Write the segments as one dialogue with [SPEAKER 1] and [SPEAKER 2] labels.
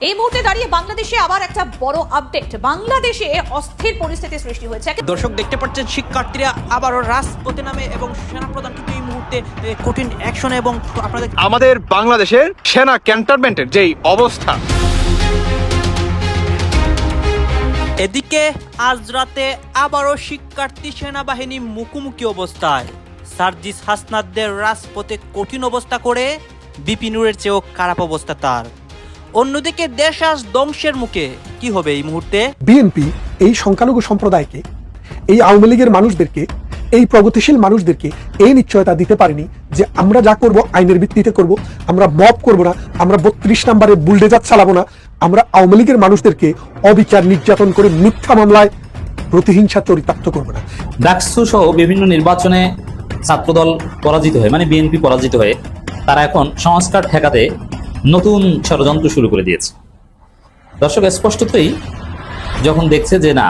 [SPEAKER 1] এই মুহূর্তে দাঁড়িয়ে বাংলাদেশে আবার একটা বড় আপডেট বাংলাদেশে অস্থির পরিস্থিতি সৃষ্টি হয়েছে। একে-
[SPEAKER 2] দর্শক দেখতে পাচ্ছেন শিক্ষার্থীরা আবারও রাজপথে নামে এবং সেনাপ্রধান কিন্তু এই মুহূর্তে কঠিন অ্যাকশন এবং আপনাদের
[SPEAKER 3] আমাদের বাংলাদেশের সেনা ক্যান্টনমেন্টের যেই অবস্থা।
[SPEAKER 2] এদিকে আজ রাতে আবারও শিক্ষার্থী সেনাবাহিনী মুখোমুখি অবস্থায়। সার্জিস হাসনাদদের রাজপথে কঠিন অবস্থা করে বিপিনুরের চেয়েও খারাপ অবস্থা তার। অন্যদিকে দেশ আজ ধ্বংসের মুখে। কি হবে এই মুহূর্তে?
[SPEAKER 4] বিএনপি এই সংখ্যালঘু সম্প্রদায়কে এই আওয়ামী লীগের মানুষদেরকে এই প্রগতিশীল মানুষদেরকে এই নিশ্চয়তা দিতে পারেনি যে আমরা যা করব আইনের ভিত্তিতে করব আমরা মব করব না আমরা বত্রিশ নম্বরে বুলডেজার চালাবো না আমরা আওয়ামী লীগের মানুষদেরকে অবিচার নির্যাতন করে মিথ্যা মামলায় প্রতিহিংসা চরিতার্থ করব না।
[SPEAKER 5] ডাকসু সহ বিভিন্ন নির্বাচনে ছাত্রদল পরাজিত হয়ে মানে বিএনপি পরাজিত হয়ে তারা এখন সংস্কার ঠেকাতে নতুন ষড়যন্ত্র শুরু করে দিয়েছে। দর্শক স্পষ্টতই যখন দেখছে যে না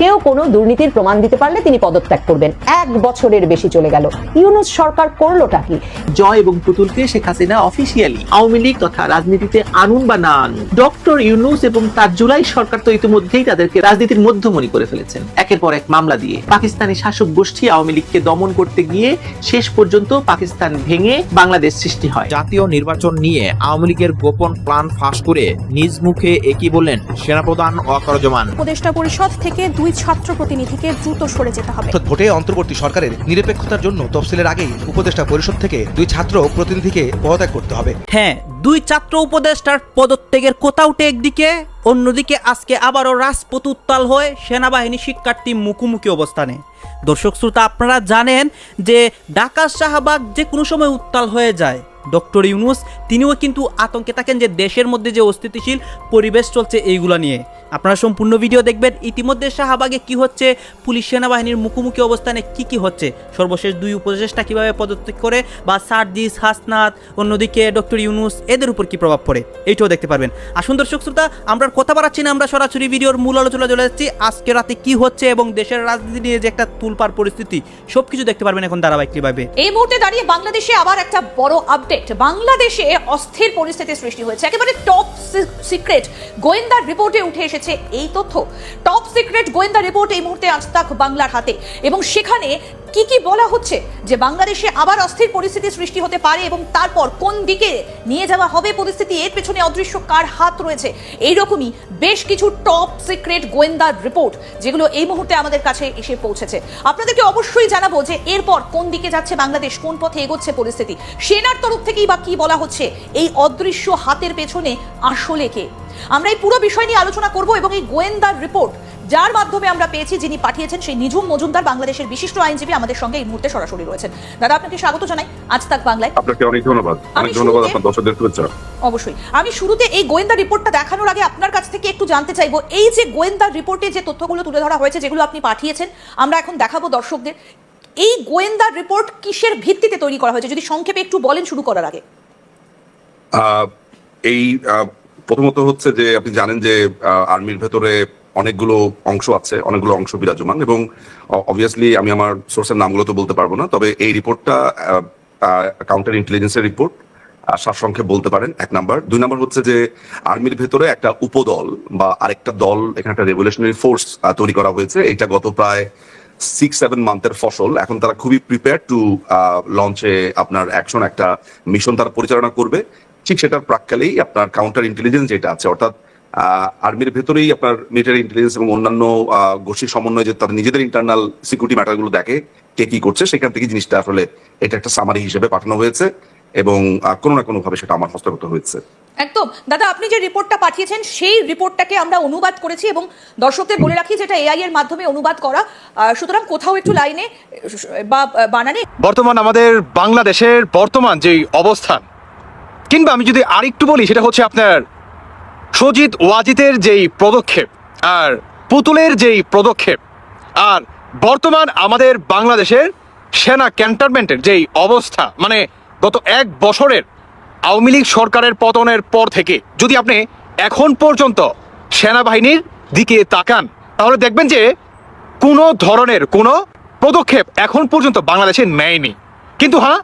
[SPEAKER 6] কেউ কোনো দুর্নীতির প্রমাণ দিতে পারলে তিনি পদত্যাগ করবেন। এক বছরের বেশি চলে গেল। ইউনুস সরকার করলোটা কি?
[SPEAKER 7] জয় এবং পুতুলকে শেখ হাসিনা অফিসিয়ালি আওয়ামী লীগ তথা রাজনীতিতে আনুন বা না আনুন ডক্টর ইউনুস এবং তার জুলাই সরকার তো ইতিমধ্যেই তাদেরকে রাজনীতির মধ্যমণি করে ফেলেছেন। একের পর এক মামলা দিয়ে পাকিস্তানি শাসক গোষ্ঠী আওয়ামী লীগকে দমন করতে গিয়ে শেষ পর্যন্ত পাকিস্তান ভেঙে বাংলাদেশ সৃষ্টি হয়।
[SPEAKER 8] জাতীয় নির্বাচন নিয়ে আওয়ামী লীগের গোপন প্ল্যান ফাঁস করে নিজ মুখে একই বললেন সেনাপ্রধান ওয়াকারুজ্জামান
[SPEAKER 9] উপদেষ্টা পরিষদ থেকে দুই ছাত্র প্রতিনিধিকে দ্রুত সরে যেতে হবে।
[SPEAKER 10] ভোটে অন্তর্বর্তী সরকারের নিরপেক্ষতার জন্য তফসিলের আগেই উপদেষ্টা পরিষদ থেকে দুই ছাত্র প্রতিনিধিকে পদত্যাগ করতে হবে।
[SPEAKER 2] হ্যাঁ দুই ছাত্র উপদেষ্টার পদত্যাগের কথা উঠে একদিকে অন্যদিকে আজকে আবারও রাজপথ উত্তাল হয়ে সেনাবাহিনী শিক্ষার্থী মুখোমুখি অবস্থানে। দর্শক শ্রোতা আপনারা জানেন যে ঢাকা শাহবাগ যে কোনো সময় উত্তাল হয়ে যায়। ডক্টর ইউনুস, তিনিও কিন্তু আতঙ্কে থাকেন যে দেশের মধ্যে যে অস্থিতিশীল পরিবেশ চলছে এইগুলা নিয়ে। আপনারা সম্পূর্ণ ভিডিও দেখবেন। ইতিমধ্যে শাহবাগে কি হচ্ছে, পুলিশ সেনাবাহিনীর মুখোমুখি অবস্থানে কি কি হচ্ছে, সর্বশেষ দুই উপদেষ্টা কীভাবে পদত্যাগ করে বা সার্জিস, হাসনাত, অন্যদিকে ডক্টর ইউনুস, এদের উপর কি প্রভাব পড়ে, এইটাও দেখতে পারবেন। আসুন দর্শক শ্রোতা, আমরা কথা বাড়াচ্ছি না, আমরা সরাসরি ভিডিওর মূল আলোচনা চলে যাচ্ছি। আজকে রাতে কি হচ্ছে এবং দেশের রাজনীতি নিয়ে যে একটা তুলপার পরিস্থিতি, সবকিছু দেখতে পারবেন এখন ধারাবাহিকভাবে।
[SPEAKER 1] এই মুহূর্তে দাঁড়িয়ে বাংলাদেশে আবার একটা বড় বাংলাদেশে অস্থির পরিস্থিতি সৃষ্টি হয়েছে। একেবারে টপ সিক্রেট গোয়েন্দা রিপোর্টে উঠে এসেছে এই তথ্য। টপ সিক্রেট গোয়েন্দা রিপোর্ট এই মুহূর্তে আজ তাক বাংলার হাতে এবং সেখানে কি কি বলা হচ্ছে যে বাংলাদেশে আবার অস্থির পরিস্থিতি সৃষ্টি হতে পারে এবং তারপর কোন দিকে নিয়ে যাওয়া হবে পরিস্থিতি? এর পেছনে অদৃশ্য কার হাত রয়েছে? এইরকমই বেশ কিছু টপ সিক্রেট গোয়েন্দার রিপোর্ট যেগুলো এই মুহূর্তে আমাদের কাছে এসে পৌঁছেছে। আপনাদেরকে অবশ্যই জানাব যে এরপর কোন দিকে যাচ্ছে বাংলাদেশ, কোন পথে এগোচ্ছে পরিস্থিতি। সেনার তরফ থেকেই বা কি বলা হচ্ছে? এই অদৃশ্য হাতের পেছনে আসলে কে? আমরা এই পুরো বিষয় নিয়ে আলোচনা করব এবং এই গোয়েন্দার রিপোর্ট যার মাধ্যমে আমরা পেয়েছি যিনি পাঠিয়েছেন সেই নিঝুম মজুমদার বাংলাদেশের বিশিষ্ট আইনজীবী আমাদের সঙ্গে এই মুহূর্তে সরাসরি রয়েছেন। দাদা আপনাকে স্বাগত জানাই। আজ তাক বাংলায়।
[SPEAKER 11] আপনাকে অনেক ধন্যবাদ। অনেক ধন্যবাদ আপনার দর্শকদের শুভেচ্ছা।
[SPEAKER 1] অবশ্যই। আমি শুরুতে এই গোয়েন্দা রিপোর্টটা দেখানোর আগে আপনার কাছ থেকে একটু জানতে চাইব। এই যে গোয়েন্দা রিপোর্টে যে তথ্যগুলো তুলে ধরা হয়েছে যেগুলো আপনি পাঠিয়েছেন আমরা এখন দেখাবো দর্শকদের। এই গোয়েন্দা রিপোর্ট কিসের ভিত্তিতে তৈরি করা হয়েছে? যদি সংক্ষেপে একটু বলেন শুরু করার আগে।
[SPEAKER 11] আহ, এই প্রথমত হচ্ছে যে আপনি জানেন যে আর্মির ভেতরে অনেকগুলো অংশ আছে, অনেকগুলো অংশ বিরাজমান এবং অবভিয়াসলি আমি আমার সোর্সের নামগুলো তো বলতে পারব না, তবে এই রিপোর্টটা কাউন্টার ইন্টেলিজেন্সের রিপোর্ট সারসংক্ষেপ বলতে পারেন, এক নাম্বার দুই নাম্বার হচ্ছে যে আর্মির ভেতরে একটা উপদল বা আরেকটা দল, এখানে একটা রেভলিউশনারি ফোর্স তৈরি করা হয়েছে। এটা গত প্রায় সিক্স সেভেন মান্থের ফসল। এখন তারা খুবই প্রিপেয়ার টু লঞ্চে আপনার অ্যাকশন একটা মিশন তারা পরিচালনা করবে। ঠিক সেটার প্রাককালেই আপনার কাউন্টার ইন্টেলিজেন্স যেটা আছে, অর্থাৎ আর্মির ভেতরেই আপনার মিলিটারি ইন্টেলিজেন্স এবং অন্যান্য গোষ্ঠীর সমন্বয়ে যে তারা নিজেদের ইন্টারনাল সিকিউরিটি ম্যাটারগুলো দেখে কে কি করছে সেখান থেকে জিনিসটা আসলে এটা একটা সামারি হিসেবে পাঠানো হয়েছে এবং কোনো না কোনো ভাবে সেটা আমার হস্তগত হয়েছে।
[SPEAKER 1] একদম। দাদা আপনি যে রিপোর্টটা পাঠিয়েছেন সেই রিপোর্টটাকে আমরা অনুবাদ করেছি এবং দর্শকদের বলে রাখি যেটা এআই এর মাধ্যমে অনুবাদ করা। আহ, সুতরাং কোথাও একটু লাইনে বা বানানে।
[SPEAKER 3] বর্তমান আমাদের বাংলাদেশের বর্তমান যেই অবস্থান কিংবা আমি যদি আরেকটু বলি সেটা হচ্ছে আপনার সজিত ওয়াজিতের যেই পদক্ষেপ আর পুতুলের যেই পদক্ষেপ আর বর্তমান আমাদের বাংলাদেশের সেনা ক্যান্টনমেন্টের যেই অবস্থা মানে গত এক বছরের আওয়ামী লীগ সরকারের পতনের পর থেকে যদি আপনি এখন পর্যন্ত সেনাবাহিনীর দিকে তাকান, তাহলে দেখবেন যে কোনো ধরনের কোনো পদক্ষেপ এখন পর্যন্ত বাংলাদেশে নেয়নি। কিন্তু হ্যাঁ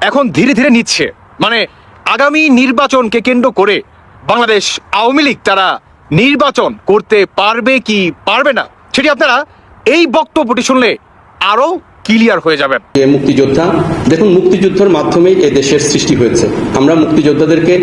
[SPEAKER 3] এখন ধীরে ধীরে নিচ্ছে। মানে আগামী নির্বাচনকে কেন্দ্র করে বাংলাদেশ আওয়ামী লীগ তারা নির্বাচন করতে পারবে কি পারবে না? সেটি আপনারা এই বক্তব্যটি শুনলে আরও ক্লিয়ার হয়ে
[SPEAKER 12] যাবে। মুক্তিযোদ্ধা দেখুন মুক্তিযুদ্ধের মাধ্যমেই এ দেশের সৃষ্টি হয়েছে। আমরা মুক্তিযোদ্ধাদেরকে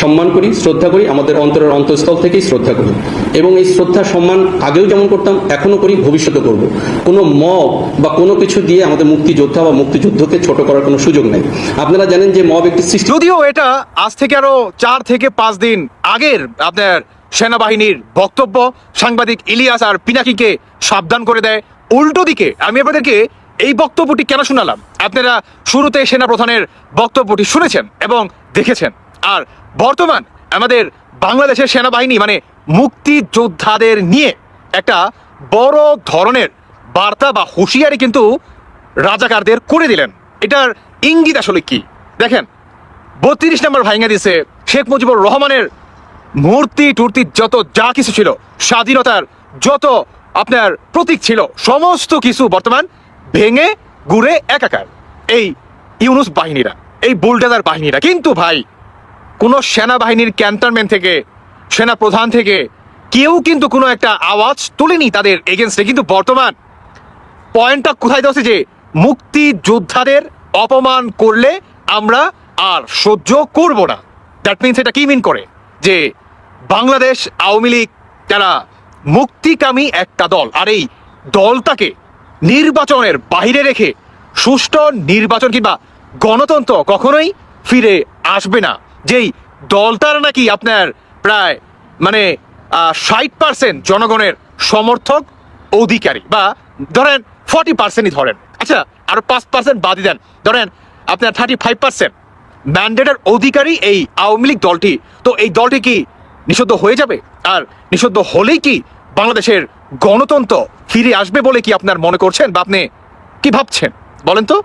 [SPEAKER 12] সম্মান করি শ্রদ্ধা করি আমাদের অন্তরের অন্তঃস্থল থেকেই শ্রদ্ধা করি। এবং এই শ্রদ্ধা সম্মান আগেও যেমন করতাম এখনও করি ভবিষ্যতে করব। কোনো মব বা কোনো কিছু দিয়ে আমাদের মুক্তিযোদ্ধা বা মুক্তিযুদ্ধকে ছোট করার কোনো সুযোগ নেই। আপনারা জানেন যে মব একটি সৃষ্টি
[SPEAKER 3] যদিও এটা আজ থেকে আরও চার থেকে পাঁচ দিন আগের আপনার সেনাবাহিনীর বক্তব্য সাংবাদিক ইলিয়াস আর পিনাকিকে সাবধান করে দেয়। উল্টো দিকে আমি আপনাদেরকে এই বক্তব্যটি কেন শোনালাম? আপনারা শুরুতে সেনাপ্রধানের বক্তব্যটি শুনেছেন এবং দেখেছেন। আর বর্তমান আমাদের বাংলাদেশের সেনাবাহিনী মানে মুক্তিযোদ্ধাদের নিয়ে একটা বড় ধরনের বার্তা বা হুঁশিয়ারি কিন্তু রাজাকারদের করে দিলেন। এটার ইঙ্গিত আসলে কি? দেখেন, বত্রিশ নম্বর ভাইঙ্গা দিছে শেখ মুজিবুর রহমানের মূর্তি টুর্তি যত যা কিছু ছিল, স্বাধীনতার যত আপনার প্রতীক ছিল, সমস্ত কিছু বর্তমান ভেঙে গুড়ে একাকার। এই ইউনুস বাহিনীরা, এই বুলডাজার বাহিনীরা। কিন্তু ভাই, কোনো সেনাবাহিনীর ক্যান্টনমেন্ট থেকে সেনা প্রধান থেকে কেউ কিন্তু কোনো একটা আওয়াজ তোলেনি তাদের এগেনস্টে। কিন্তু বর্তমান পয়েন্টটা কোথায় দেওয়া যে মুক্তিযোদ্ধাদের অপমান করলে আমরা আর সহ্য করব না। দ্যাট মিনস এটা কি মিন করে? যে বাংলাদেশ আওয়ামী লীগ, যারা মুক্তিকামী একটা দল, আর এই দলটাকে নির্বাচনের বাইরে রেখে সুষ্ঠু নির্বাচন কিংবা গণতন্ত্র কখনোই ফিরে আসবে না। যেই দলটার নাকি আপনার প্রায় মানে ষাট পার্সেন্ট জনগণের সমর্থক অধিকারী বা ধরেন ফর্টি পার্সেন্টই ধরেন। আচ্ছা আরও পাঁচ পার্সেন্ট বাদই দেন। ধরেন আপনার থার্টি ফাইভ পার্সেন্ট ম্যান্ডেটের অধিকারী এই আওয়ামী লীগ দলটি। তো এই দলটি কি নিষিদ্ধ হয়ে যাবে? আর নিষিদ্ধ হলেই কি বাংলাদেশের গণতন্ত্র ফিরে আসবে বলে কি আপনার মনে করছেন বা আপনি কি ভাবছেন? বলেন তো।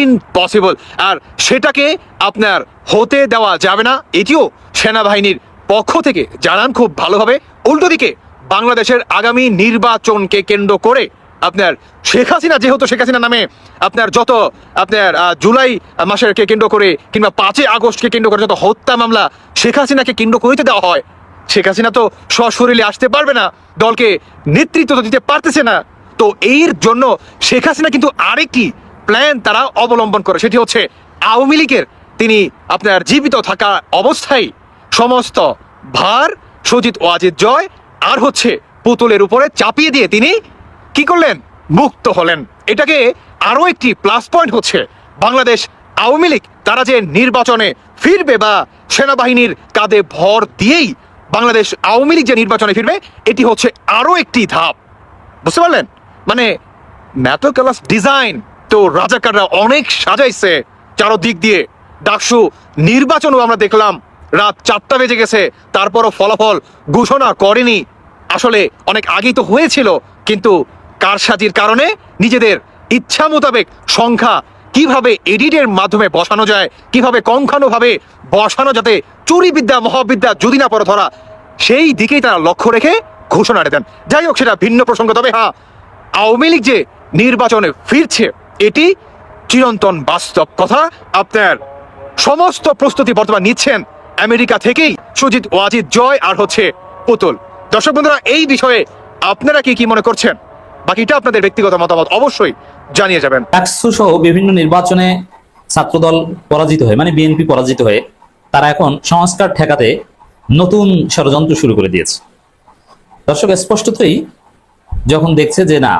[SPEAKER 3] ইম্পসিবল আর সেটাকে আপনার হতে দেওয়া যাবে না। এটিও সেনাবাহিনীর পক্ষ থেকে জানান খুব ভালোভাবে। উল্টো দিকে, বাংলাদেশের আগামী নির্বাচনকে কেন্দ্র করে আপনার শেখ হাসিনা, যেহেতু শেখ হাসিনা নামে আপনার যত আপনার জুলাই মাসেরকে কেন্দ্র করে কিংবা পাঁচই আগস্টকে কেন্দ্র করে যত হত্যা মামলা শেখ হাসিনাকে কেন্দ্র করিতে দেওয়া হয় শেখ হাসিনা তো সশরীরে আসতে পারবে না, দলকে নেতৃত্ব তো দিতে পারতেছে না। তো এর জন্য শেখ হাসিনা কিন্তু আরেকটি প্ল্যান তারা অবলম্বন করে, সেটি হচ্ছে আওয়ামী লীগের তিনি আপনার জীবিত থাকা অবস্থায় সমস্ত ভার, সজিত ওয়াজিদ জয় আর হচ্ছে পুতুলের উপরে চাপিয়ে দিয়ে তিনি কি করলেন? মুক্ত হলেন। এটাকে আরও একটি প্লাস পয়েন্ট হচ্ছে। বাংলাদেশ আওয়ামী লীগ তারা যে নির্বাচনে ফিরবে বা সেনাবাহিনীর কাঁধে ভর দিয়েই বাংলাদেশ আওয়ামী লীগ যে নির্বাচনে ফিরবে, এটি হচ্ছে আরও একটি ধাপ। বুঝতে পারলেন? মানে ম্যাথোক্যালাস ডিজাইন তো রাজাকাররা অনেক সাজাইছে চারদিক দিয়ে। ডাকসু নির্বাচনও আমরা দেখলাম, রাত চারটা বেজে গেছে, তারপরও ফলাফল ঘোষণা করেনি। আসলে অনেক আগেই তো হয়েছিল, কিন্তু কারসাজির কারণে নিজেদের ইচ্ছা মোতাবেক সংখ্যা কীভাবে এডিটের মাধ্যমে বসানো যায়, কীভাবে কঙ্খানুভাবে বসানো যাতে চুরি বিদ্যা মহাবিদ্যা যদি না পড়ে ধরা, সেই দিকেই তারা লক্ষ্য রেখে ঘোষণা দেন যাই হোক, সেটা ভিন্ন প্রসঙ্গ। তবে হ্যাঁ আওয়ামী লীগ যে নির্বাচনে ফিরছে, এটি চিরন্তন বাস্তব কথা। আপনার সমস্ত প্রস্তুতি বর্তমান নিচ্ছেন আমেরিকা থেকেই সুজিত, ওয়াজিদ, জয় আর হচ্ছে পুতুল। দর্শক বন্ধুরা, এই বিষয়ে আপনারা কি কি মনে করছেন? বাকিটা আপনাদের ব্যক্তিগত মতামত অবশ্যই জানিয়ে যাবেন।
[SPEAKER 5] ডাকসু সহ বিভিন্ন নির্বাচনে ছাত্রদল পরাজিত হয়ে মানে বিএনপি পরাজিত হয়ে, তারা এখন সংস্কার ঠেকাতে নতুন ষড়যন্ত্র শুরু করে দিয়েছে। দর্শক, স্পষ্টতই যখন দেখছে যে না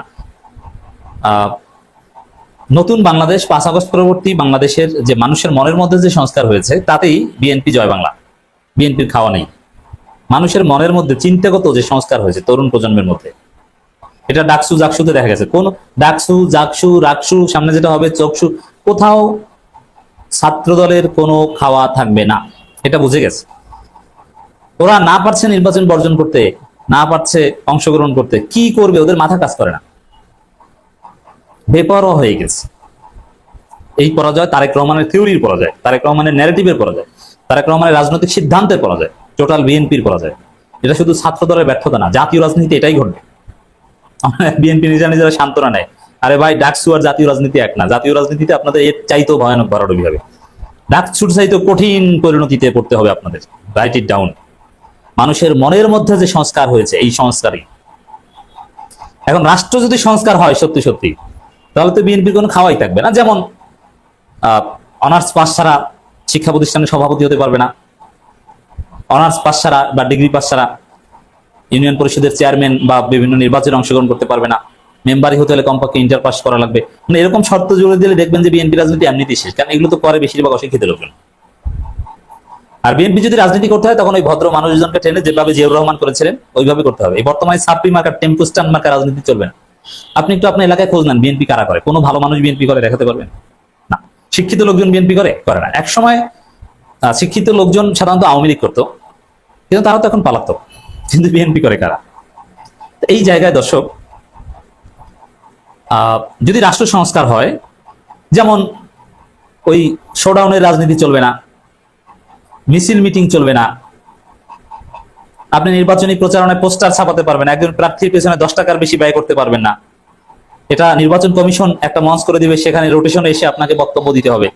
[SPEAKER 5] নতুন বাংলাদেশ, পাঁচ আগস্ট পরবর্তী বাংলাদেশের যে মানুষের মনের মধ্যে যে সংস্কার হয়েছে, তাতেই বিএনপি জয় বাংলা। বিএনপির খাওয়া নেই। মানুষের মনের মধ্যে চিন্তাগত যে সংস্কার হয়েছে তরুণ প্রজন্মের মধ্যে এটা ডাকসু জাকসুতে দেখা গেছে। কোন ডাকসু, জাকসু, রাকসু, সামনে যেটা হবে চকসু, কোথাও ছাত্র দলের কোনো খাওয়া থাকবে না। এটা বুঝে গেছে। ওরা না পারছে নির্বাচন বর্জন করতে, না পারছে অংশগ্রহণ করতে, কি করবে ওদের মাথা কাজ করে না। বেপরোয়া হয়ে গেছে। এই পরাজয় তারেক রহমানের থিওরির পরাজয়, তারেক রহমানের ন্যারেটিভের পরাজয়, তারেক রহমানের রাজনৈতিক সিদ্ধান্তের পরাজয় টোটাল বিএনপির পরাজয়। এটা শুধু ছাত্র দলের ব্যর্থতা না, জাতীয় রাজনীতি এটাই ঘটবে। বিএনপি নিজেরা নিজেরা সান্ত্বনা নেয়। আরে ভাই, ডাকসু আর জাতীয় রাজনীতি এক না। জাতীয় রাজনীতিতে আপনাদের এর চাইতেও ভয়ানক ভরাডবি হবে। ডাকসুর চাইতেও কঠিন পরিণতিতে পড়তে হবে আপনাদের। রাইট ইট ডাউন মানুষের মনের মধ্যে যে সংস্কার হয়েছে, এই সংস্কারই। এখন রাষ্ট্র যদি সংস্কার হয়, সত্যি সত্যি, তাহলে তো বিএনপির কোনো খাওয়াই থাকবে না। যেমন অনার্স পাস ছাড়া শিক্ষা প্রতিষ্ঠানের সভাপতি হতে পারবে না। অনার্স পাস ছাড়া বা ডিগ্রি পাস ছাড়া ইউনিয়ন পরিষদের চেয়ারম্যান বা বিভিন্ন নির্বাচনে অংশগ্রহণ করতে পারবে না। মেম্বারই হতে হলে কমপক্ষে ইন্টার পাস করা লাগবে। মানে এরকম শর্ত জুড়ে দিলে দেখবেন যে বিএনপি রাজনীতি এমনিতেই শেষ। কারণ এগুলো তো করে বেশিরভাগ অশিক্ষিত লোকজন। আর বিএনপি যদি রাজনীতি করতে হয়, তখন ওই ভদ্র মানুষজনকে টেনে যেভাবে জিয়াউর রহমান করেছিলেন, ওইভাবে করতে হবে। এই বর্তমানে সাপ্রি মার্কার, টেম্পু স্ট্যান্ড মার্কার রাজনীতি চলবে না। আপনি একটু আপনার এলাকায় খোঁজ নেন বিএনপি কারা করে? কোনো ভালো মানুষ বিএনপি করে দেখাতে পারবেন? না। শিক্ষিত লোকজন বিএনপি করে? করে না। এক সময় শিক্ষিত লোকজন সাধারণত আওয়ামী লীগ করতো। কিন্তু তারা তো এখন পালাতো। কিন্তু বিএনপি করে কারা? এই জায়গায় দর্শক যদি রাষ্ট্র সংস্কার হয়, যেমন ওই শোডাউনের রাজনীতি চলবে না, মিছিল মিটিং চলবে না, আপনি নির্বাচনী প্রচারণায় পোস্টার ছাপাতে পারবেন একজন প্রার্থীর পেছনে দশ টাকার বেশি ব্যয় করতে পারবেন না, এটা নির্বাচন কমিশন একটা মঞ্চ করে দিবে, সেখানে রোটেশনে এসে আপনাকে বক্তব্য দিতে হবে।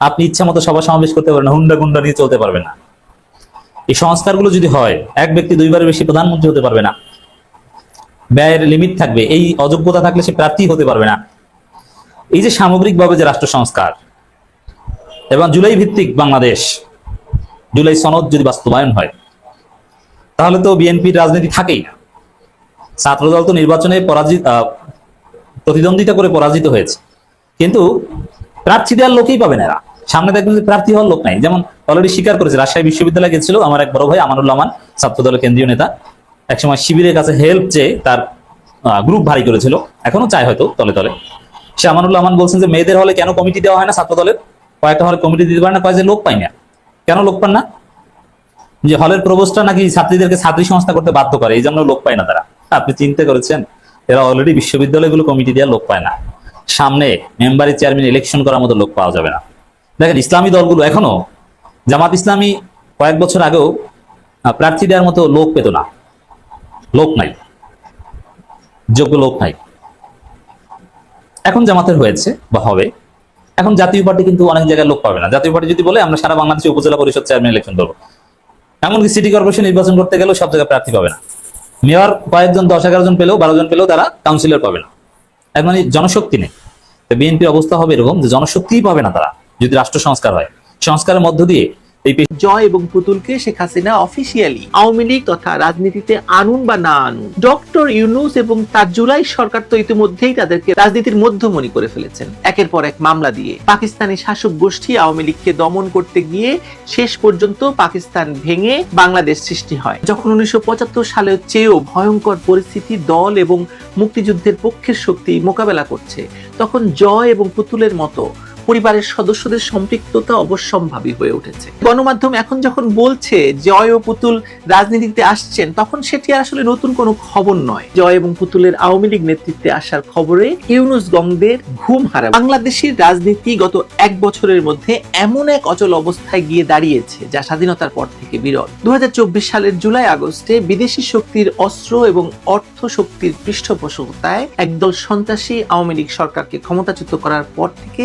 [SPEAKER 5] আপনি ইচ্ছা মতো সভা সমাবেশ করতে পারবেন হুন্ডা গুন্ডা নিয়ে চলতে পারবেন না। এই সংস্কারগুলো যদি হয়, এক ব্যক্তি দুইবারের বেশি প্রধানমন্ত্রী হতে পারবে না। ব্যয়ের লিমিট থাকবে, এই অযোগ্যতা থাকলে সে প্রার্থী হতে পারবে না। এই যে সামগ্রিকভাবে যে রাষ্ট্র সংস্কার, এবং জুলাই ভিত্তিক বাংলাদেশ, জুলাই সনদ যদি বাস্তবায়ন হয়, তাহলে তো বিএনপির রাজনীতি থাকেই না। ছাত্রদল তো নির্বাচনে পরাজিত প্রতিদ্বন্দ্বিতা করে পরাজিত হয়েছে। কিন্তু প্রার্থী দেওয়ার লোকেই পাবে না এরা। সামনে দেখবেন যে প্রার্থী হওয়ার লোক নাই। যেমন অলরেডি স্বীকার করেছে, রাজশাহী বিশ্ববিদ্যালয়ে গেছিল আমার এক বড় ভাই আমানুল রহমান, ছাত্রদলের কেন্দ্রীয় নেতা। একসময় শিবিরের কাছে হেল্প চেয়ে তার গ্রুপ ভারী করেছিল। এখনও চায় হয়তো তলে তলে। সে আমানুল রহমান বলছেন যে মেয়েদের হলে কেন কমিটি দেওয়া হয় না ছাত্রদলের? কয়েকটা হলে কমিটি দিতে পারে না কয়েক যে লোক পাই না। কেন লোক পান না? যে হলের প্রবোজটা নাকি ছাত্রীদেরকে ছাত্রী সংস্থা করতে বাধ্য করে, এই জন্য লোক পায় না তারা। আপনি চিন্তা করেছেন? এরা অলরেডি বিশ্ববিদ্যালয়গুলো কমিটি দেওয়ার লোক পায় না। সামনে মেম্বারি চেয়ারম্যান ইলেকশন করার মতো লোক পাওয়া যাবে না। দেখেন, ইসলামী দলগুলো এখনও জামাত ইসলামী কয়েক বছর আগেও প্রার্থী দেওয়ার মতো লোক পেত না। লোক নাই। যোগ্য লোক নাই। এখন জামাতের হয়েছে বা হবে। এখন জাতীয় পার্টি কিন্তু অনেক জায়গায় লোক পাবে না। জাতীয় পার্টি যদি বলে, আমরা সারা বাংলাদেশে উপজেলা পরিষদ চেয়ারম্যান ইলেকশন করব। এমনকি সিটি কর্পোরেশন নির্বাচন করতে গেলেও সব জায়গায় প্রার্থী পাবে না। মেয়র কয়েকজন, দশ এগারো জন পেলেও, বারো জন পেলেও তারা কাউন্সিলর পাবে না। এর মানে জনশক্তি নেই। বিএনপির অবস্থা হবে এরকম যে জনশক্তিই পাবে না তারা। যদি রাষ্ট্র সংস্কার হয়। সংস্কারের মধ্য দিয়ে এই
[SPEAKER 7] জয় এবং পুতুলকে শেখ হাসিনা অফিসিয়ালি আওয়ামী লীগ তথা রাজনীতিতে আনুন বা না আনুন, ডক্টর ইউনুস এবং তার জুলাই সরকার তো ইতিমধ্যেই তাদেরকে রাজনীতির মধ্যমণি করে ফেলেছেন। একের পর এক মামলা দিয়ে পাকিস্তানি শাসক গোষ্ঠী আওয়ামী লীগকে দমন করতে গিয়ে শেষ পর্যন্ত পাকিস্তান ভেঙে বাংলাদেশ সৃষ্টি হয়। যখন উনিশশো সালের চেয়েও ভয়ঙ্কর পরিস্থিতি, দল এবং মুক্তিযুদ্ধের পক্ষের শক্তি মোকাবেলা করছে, তখন জয় এবং পুতুলের মতো পরিবারের সদস্যদের সম্পৃক্ততা অবশ্যম্ভাবী হয়ে উঠেছে। গণমাধ্যম এখন যখন বলছে জয় ও পুতুল রাজনীতিতে আসছেন, তখন সেটি আসলে নতুন কোনো খবর নয়। জয় এবং পুতুলের আওয়ামী লীগ নেতৃত্বে আসার খবরে ইউনুস গঙ্গদের ঘুম হারাবে। বাংলাদেশের রাজনীতি গত এক বছরের মধ্যে এমন এক অচল অবস্থায় গিয়ে দাঁড়িয়েছে, যা স্বাধীনতার পর থেকে বিরল। দু হাজার চব্বিশ সালের জুলাই আগস্টে বিদেশি শক্তির অস্ত্র এবং অর্থ শক্তির পৃষ্ঠপোষকতায় একদল সন্ত্রাসী আওয়ামী লীগ সরকারকে ক্ষমতাচ্যুত করার পর থেকে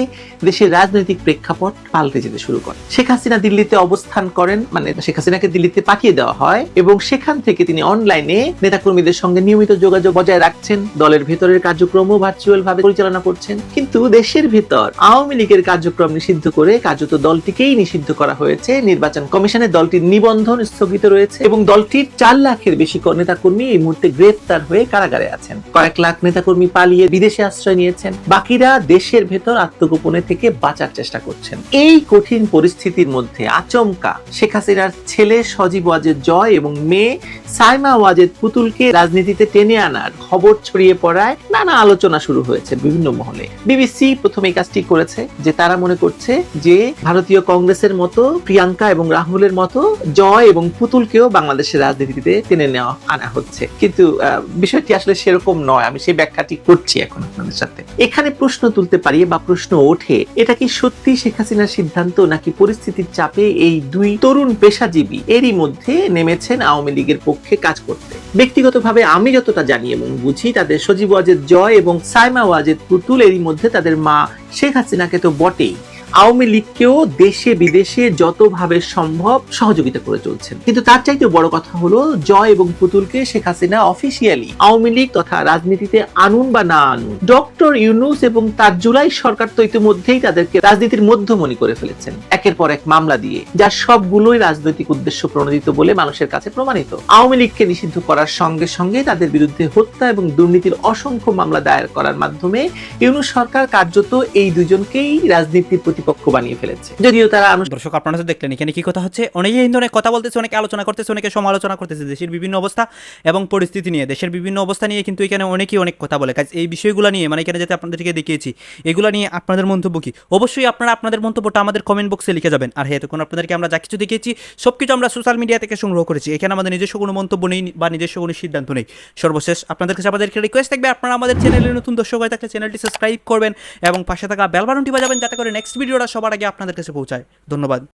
[SPEAKER 7] দেশের রাজনৈতিক প্রেক্ষাপট পাল্টে যেতে শুরু করে। শেখ হাসিনা দিল্লিতে অবস্থান করেন মানে শেখ হাসিনাকে দিল্লিতে পাঠিয়ে দেওয়া হয় এবং সেখান থেকে তিনি অনলাইনে নেতাকর্মীদের সঙ্গে নিয়মিত যোগাযোগ বজায় রাখছেন। দলের ভেতরের কার্যক্রমও ভার্চুয়াল ভাবে পরিচালনা করছেন। কিন্তু দেশের ভেতর আওয়ামী লীগের কার্যক্রম নিষিদ্ধ করে কার্যত দলটিকেই নিষিদ্ধ করা হয়েছে। নির্বাচন কমিশনের দলটির নিবন্ধন স্থগিত রয়েছে এবং দলটির চার লাখের বেশি নেতাকর্মী এই মুহূর্তে গ্রেপ্তার হয়ে কারাগারে আছেন। কয়েক লাখ নেতাকর্মী পালিয়ে বিদেশে আশ্রয় নিয়েছেন। বাকিরা দেশের ভেতর আত্মগোপনে থেকে বাঁচার চেষ্টা করছেন। এই কঠিন পরিস্থিতির মধ্যে আচমকা শেখ হাসিনার ছেলে সজীব ওয়াজেদ জয় এবং মেয়ে সাইমা ওয়াজেদ পুতুলকে রাজনীতিতে টেনে আনার খবর ছড়িয়ে পড়ায় নানা আলোচনা শুরু হয়েছে বিভিন্ন মহলে। বিবিসি প্রথমে এই কাজটি করেছে যে তারা মনে করছে যে ভারতীয় কংগ্রেসের মতো, প্রিয়াঙ্কা এবং রাহুলের মতো জয় এবং পুতুলকেও বাংলাদেশের রাজনীতিতে টেনে নেওয়া, আনা হচ্ছে। কিন্তু বিষয়টি আসলে সেরকম নয়। আমি সেই ব্যাখ্যাটি করছি এখন আপনাদের সাথে। এখানে প্রশ্ন তুলতে পারি বা প্রশ্ন ওঠে এটা কি সত্যি শেখ হাসিনার সিদ্ধান্ত নাকি পরিস্থিতির চাপে এই দুই তরুণ পেশাজীবী এরই মধ্যে নেমেছেন আওয়ামী লীগের পক্ষে কাজ করতে? ব্যক্তিগতভাবে আমি যতটা জানি এবং বুঝি, তাদের সজীব ওয়াজেদ জয় এবং সাইমা ওয়াজেদ পুতুল এরই মধ্যে তাদের মা শেখ হাসিনাকে তো বটেই। আওয়ামী লীগকেও দেশে বিদেশে যতভাবে সম্ভব সহযোগিতা করে চলছেন। কিন্তু তার চাইতে বড় কথা হলো, জয় এবং পুতুলকে শেখ হাসিনা অফিসিয়ালি আওয়ামী লীগ তথা রাজনীতিতে আনুন বা না আনুন, ডক্টর ইউনুস এবং তার জুলাই সরকার তো ইতিমধ্যেই তাদেরকে রাজনীতির মধ্যমণি করে ফেলেছেন, একের পর এক মামলা দিয়ে যার সবগুলোই রাজনৈতিক উদ্দেশ্য প্রণোদিত বলে মানুষের কাছে প্রমাণিত। আওয়ামী লীগকে নিষিদ্ধ করার সঙ্গে সঙ্গে তাদের বিরুদ্ধে হত্যা এবং দুর্নীতির অসংখ্য মামলা দায়ের করার মাধ্যমে ইউনুস সরকার কার্যত এই দুজনকেই রাজনীতির প্রতিপক্ষ বানিয়ে ফেলেছে। যদিও তারা
[SPEAKER 2] দর্শক, আপনারা দেখলেন, এখানে কি কথা হচ্ছে? অনেকে এই ধরনের কথা বলতেছে, অনেকে আলোচনা করতেছে, অনেকে সমালোচনা করতেছে, দেশের বিভিন্ন অবস্থা এবং পরিস্থিতি নিয়ে। দেশের বিভিন্ন অবস্থা নিয়ে কিন্তু এখানে অনেকেই অনেক কথা বলে। কাজ এই বিষয়গুলো নিয়ে মানে এখানে যাতে আপনাদেরকে দেখিয়েছি, এগুলো নিয়ে আপনাদের মন্তব্য কি? অবশ্যই আপনারা আপনাদের মন্তব্যটা আমাদের কমেন্ট বক্সে লিখে যাবেন। আর হ্যাঁ তখন আপনাদেরকে আমরা যা কিছু দেখিয়েছি সব কিছু আমরা সোশ্যাল মিডিয়া থেকে সংগ্রহ করেছি। এখানে আমাদের নিজস্ব কোনো মন্তব্য নেই বা নিজস্ব কোনো সিদ্ধান্ত নেই। সর্বশেষ, আপনাদের কাছে আমাদেরকে রিকোয়েস্ট থাকবে, আপনারা আমাদের চ্যানেলে নতুন দর্শক হয়ে থাকলে চ্যানেলটি সাবস্ক্রাইব করবেন এবং পাশে থাকা বেল বাটনটি বাজাবেন, যাতে করে নেক্সট ভিডিওটা সবার আগে আপনাদের কাছে পৌঁছায়। ধন্যবাদ।